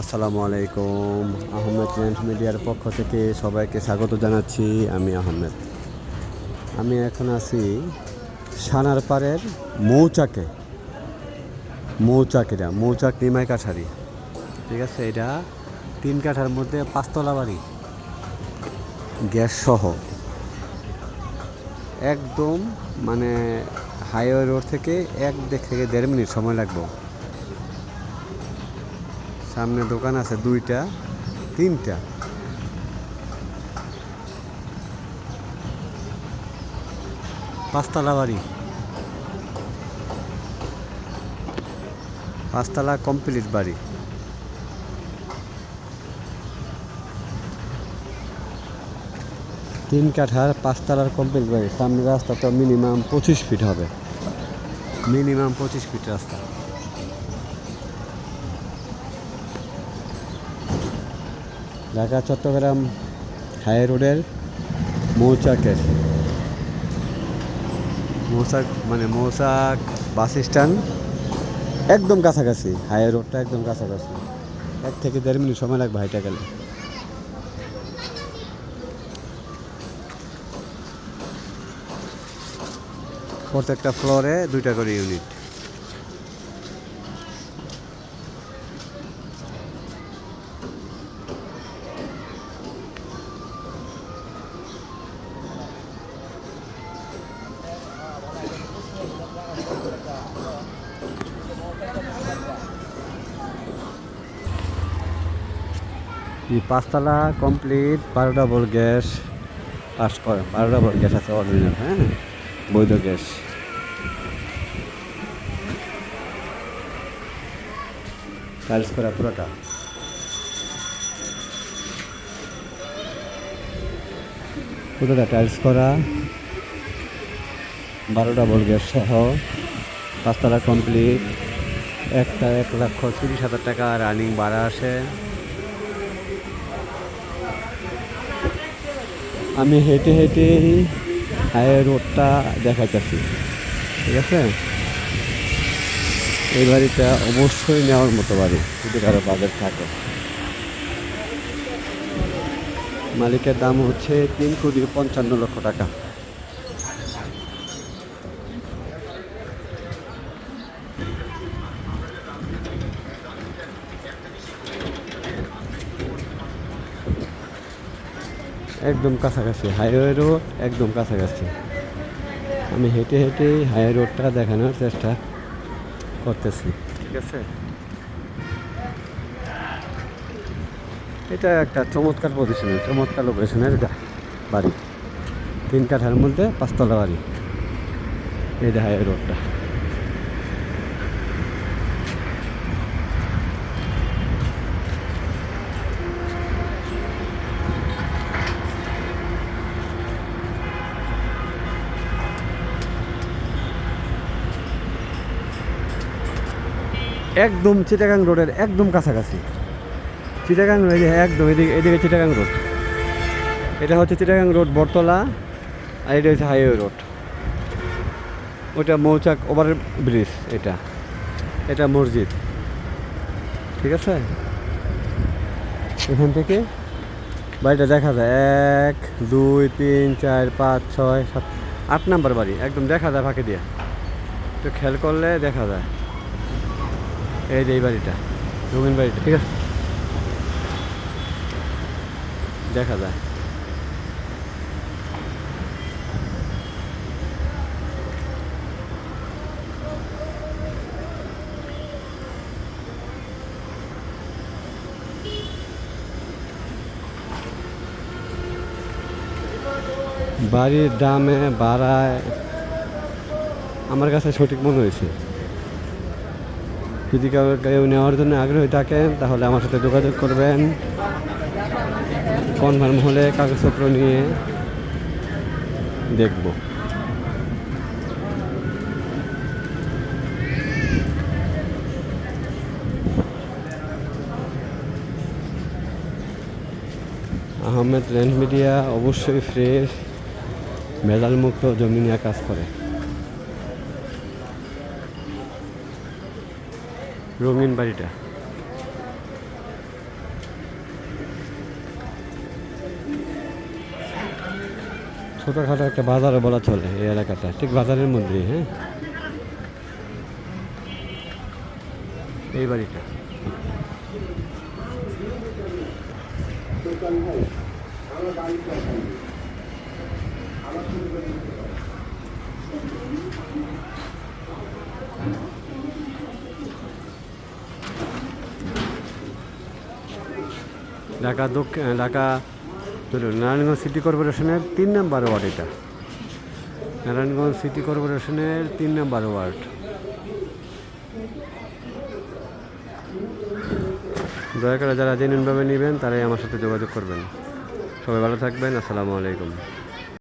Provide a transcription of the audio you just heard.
আসসালামু আলাইকুম। আহমেদ রেন্ট মিডিয়ার পক্ষ থেকে সবাইকে স্বাগত জানাচ্ছি। আমি আহমেদ। আমি এখন আছি সানার পাড়ের মৌচাকে। মৌচাক এটা মৌচাক নিমাই কাঠারি ঠিক আছে, এটা তিন কাঠার মধ্যে পাঁচতলা বাড়ি। গ্যাস সহ। একদম মানে হাইওয়ে রোড থেকে এক থেকে দেড় মিনিট সময় লাগবে। সামনে দোকান আছে দুইটা, তিনটা। পাঁচতলা বাড়ি। পাঁচতলা কমপ্লিট বাড়ি। তিন কাঠার পাঁচতলার কমপ্লিট বাড়ি। সামনে রাস্তা তো মিনিমাম পঁচিশ ফিট হবে। মিনিমাম পঁচিশ ফিট রাস্তা। ঢাকা, চট্টগ্রাম হাই রোডের মৌচাকের। মৌচাক মানে মৌচাক বাস স্ট্যান্ড একদম কাছাকাছি, হাই রোডটা একদম কাছাকাছি। এক থেকে দেড় মিনিট সময় লাগবে হাইটা গেলে। প্রত্যেকটা ফ্লোরে দুইটা করে ইউনিট পাঁচতলা কমপ্লিট বারো ডাবল গ্যাস পাস করে বারো ডাবল গ্যাস আছে অরিজিনাল হ্যাঁ? বৈধ গ্যাস টাইলস করা পুরোটা। পুরোটা টাইলস করা। বারো ডাবল গ্যাস সহ পাঁচতলা কমপ্লিট একটা এক লক্ষ তিরিশ হাজার টাকা রানিং ভাড়া আসে। আমি হেঁটে হেঁটে হাই রোডটা দেখাইতেছি, ঠিক আছে? এই বাড়িটা অবশ্যই নেওয়ার মতো বাড়ি, যদি কারও বাজেট থাকে। মালিকের দাম হচ্ছে তিন কোটি পঞ্চান্ন লক্ষ টাকা। একদম কাছাকাছি হাইওয়ে রোড একদম কাছাকাছি। আমি হেঁটে হেঁটে হাইওয়ে রোডটা দেখানোর চেষ্টা করতেছি। ঠিক আছে। এটা একটা চমৎকার পজিশনের চমৎকার লোকেশনের এটা বাড়ি। তিন কাঠার মধ্যে পাঁচতলা বাড়ি। এই যে হাইওয়ে রোডটা একদম চিটাগাং রোডের একদম কাছাকাছি। চিটাগাং যে একদম এদিকে এদিকে চিটাগাং রোড। এটা হচ্ছে চিটাগাং রোড বটতলা, আর এটা হচ্ছে হাইওয়ে রোড। ওটা মৌচাক ওভার ব্রিজ এটা। এটা মসজিদ। ঠিক আছে? এখান থেকে বাড়িটা দেখা যায়। এক, দুই, তিন, চার, পাঁচ, ছয়, সাত, আট নাম্বার বাড়ি। একদম দেখা যায় ফাঁকে দিয়ে। তো খেয়াল করলে দেখা যায়। এই যে এই বাড়িটা রঙিন বাড়িটা। ঠিক আছে। দেখা যায়। বাড়ির দামে বাড়ায় আমার কাছে সঠিক মনে হয়েছে। যদি কেউ নেওয়ার জন্য আগ্রহী থাকেন, তাহলে আমার সাথে যোগাযোগ করবেন। কনফার্ম হলে কাগজপত্র নিয়ে দেখব। আহমেদ রেন্ট মিডিয়া অবশ্যই ফ্রেশ, ভেজালমুক্ত জমি নিয়ে কাজ করে। রঙিন বাড়িটা। ছোটোখাটো একটা বাজারে বলা চলে এই এলাকাটা। ঠিক বাজারের মধ্যেই হ্যাঁ? এই বাড়িটা। ঢাকা দক্ষিণ ঢাকা নারায়ণগঞ্জ সিটি কর্পোরেশনের তিন নম্বর ওয়ার্ড এটা। নারায়ণগঞ্জ সিটি কর্পোরেশনের তিন নম্বর ওয়ার্ড। দয়া করে যারা জেনুইনভাবে নেবেন, তারাই আমার সাথে যোগাযোগ করবেন। সবাই ভালো থাকবেন, আসসালামু আলাইকুম।